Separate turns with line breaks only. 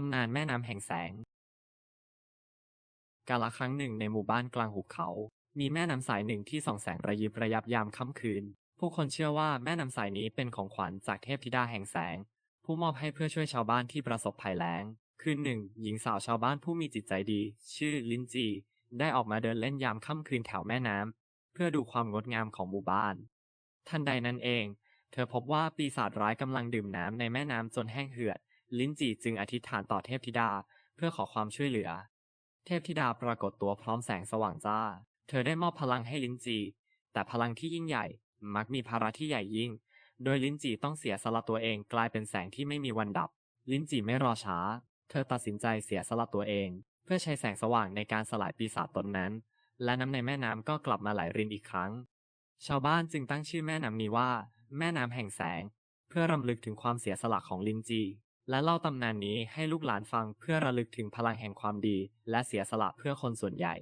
ตำนานแม่น้ำแห่งแสง กาลครั้งหนึ่งในหมู่บ้านกลางหุบเขา มีแม่น้ำสายหนึ่งที่ส่องแสงระยิบระยับยามค่ำคืน ผู้คนเชื่อว่าแม่น้ำสายนี้เป็นของขวัญจากเทพธิดาแห่งแสง ผู้มอบให้เพื่อช่วยชาวบ้านที่ประสบภัยแล้ง คืนหนึ่ง หญิงสาวชาวบ้านผู้มีจิตใจดี ชื่อลินจี ได้ออกมาเดินเล่นยามค่ำคืนแถวแม่น้ำเพื่อดูความงดงามของหมู่บ้าน ทันใดนั้นเอง เธอพบว่าปีศาจร้ายกำลังดื่มน้ำในแม่น้ำจนแห้งเหือด ลินจีจึงอธิษฐานต่อเทพธิดาเพื่อขอความช่วยเหลือ เทพธิดาปรากฏตัวพร้อมแสงสว่างจ้า เธอได้มอบพลังให้ลินจีแต่พลังที่ยิ่งใหญ่มักมีภาระที่ใหญ่ยิ่ง โดยลินจีต้องเสียสละตัวเองกลายเป็นแสงที่ไม่มีวันดับ ลินจีไม่รอช้า เธอตัดสินใจเสียสละตัวเอง เพื่อใช้แสงสว่างในการสลายปีศาจตนนั้น และน้ำในแม่น้ำก็กลับมาไหลรินอีกครั้ง ชาวบ้านจึงตั้งชื่อแม่น้ำนี้ว่า แม่น้ำแห่งแสง เพื่อรำลึกถึงความเสียสละของลินจี และเล่าตำนานนี้ให้ลูกหลานฟังเพื่อระลึกถึงพลังแห่งความดีและเสียสละเพื่อคนส่วนใหญ่